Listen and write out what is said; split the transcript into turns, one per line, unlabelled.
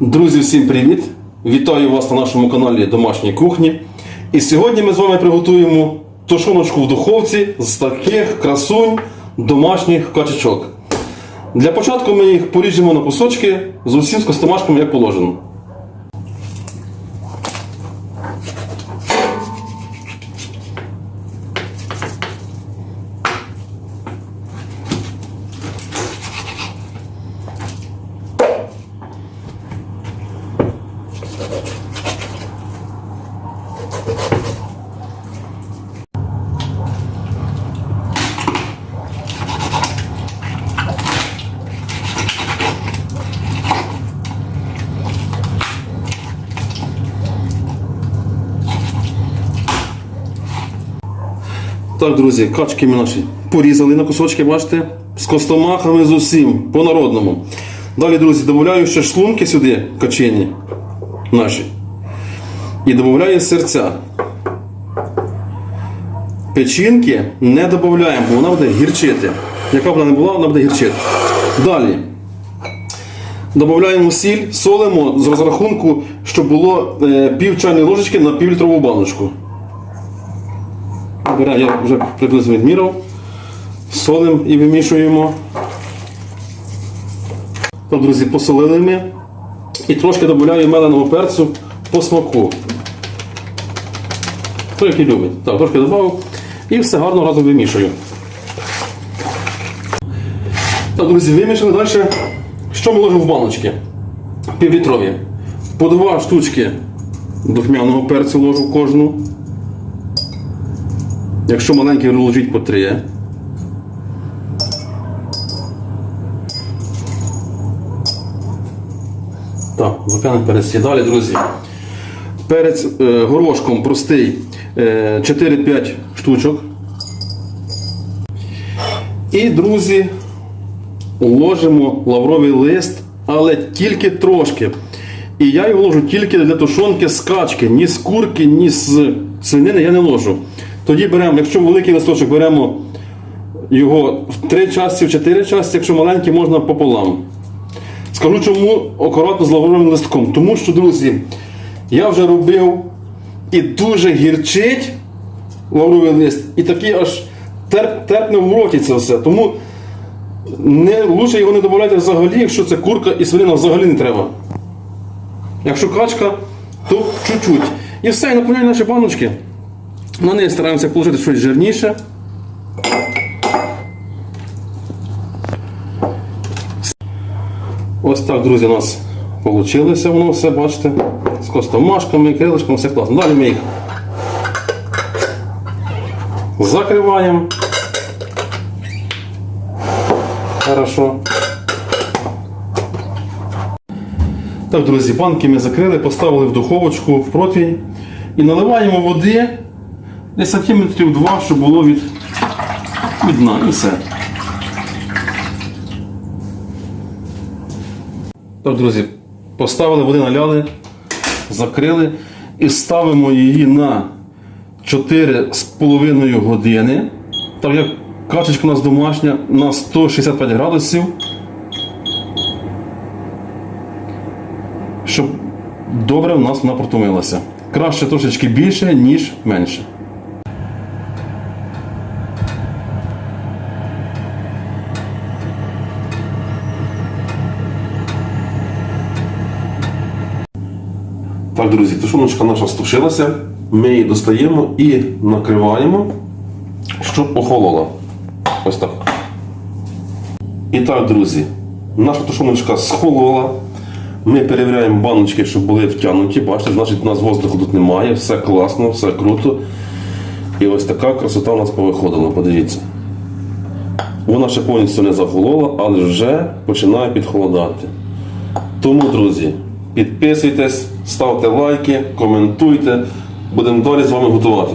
Друзі, всім привіт! Вітаю вас на нашому каналі Домашньої кухні. І сьогодні ми з вами приготуємо тушоночку в духовці з таких красунь домашніх качечок. Для початку ми їх поріжемо на кусочки з усім з костомашками, як положено. Так, друзі, качки ми наші порізали на кусочки, бачите, з костомахами з усім, по-народному. Далі, друзі, додаю ще шлунки сюди, качені наші. І додаю серця. Печінки не додаємо, бо вона буде гірчити. Яка б вона не була, вона буде гірчити. Далі. Додаємо сіль, солимо з розрахунку, щоб було е, пів чайної ложечки на півлітрову баночку. Я вже приблизно відміряв. Солимо і вимішуємо. Друзі, посолили ми. І трошки додаю меленого перцю по смаку. Хто який любить. Так, трошки додав. І все гарно разом вимішую. Так, друзі, вимішали далі. Що ми ложимо в баночки? Півлітрові. По два штучки духмяного перцю ложу кожну. Якщо маленький ложіть по три. Так, луканий перець. Друзі. Перець е, горошком простий 4-5 штучок. І, друзі, ложимо лавровий лист, але тільки трошки. І я його ложу тільки для тушонки з качки, ні з курки, ні з свинини я не ложу. Тоді беремо, якщо великий листочок, беремо його в три часті, в чотири часті, якщо маленький, можна пополам. Скажу чому акуратно з лавровим листком. Тому що, друзі, я вже робив і дуже гірчить лавровий лист, і такий аж терп, терпне в роті це все. Тому не, лучше його не додавати взагалі, якщо це курка і свинина взагалі не треба. Якщо качка, то чуть-чуть. І все, і наповняю наші баночки. На неї стараємося положити щось жирніше. Ось так, друзі, у нас вийшло воно все, бачите, з костомашками, крилишками, все класно. Далі ми їх закриваємо. Хорошо. Так, друзі, банки ми закрили, поставили в духовочку в противень і наливаємо води десь сантиметрів 2, щоб було від, від дна і все. Так, друзі, поставили води, наляли, закрили і ставимо її на 4,5 години. Так як качечка у нас домашня на 165 градусів. Щоб добре в нас вона протомилася. Краще трошечки більше, ніж менше. Так, друзі, тушоночка наша стушилася. Ми її достаємо і накриваємо, щоб охолола. Ось так. І так, друзі, наша тушоночка схолола. Ми перевіряємо баночки, щоб були втягнуті. Бачите, значить, у нас воздуху тут немає, все класно, все круто. І ось така красота у нас повиходила, подивіться. Вона ще повністю не захолола, але вже починає підхолодати. Тому, друзі, підписуйтесь, ставте лайки, коментуйте. Будемо далі з вами готувати.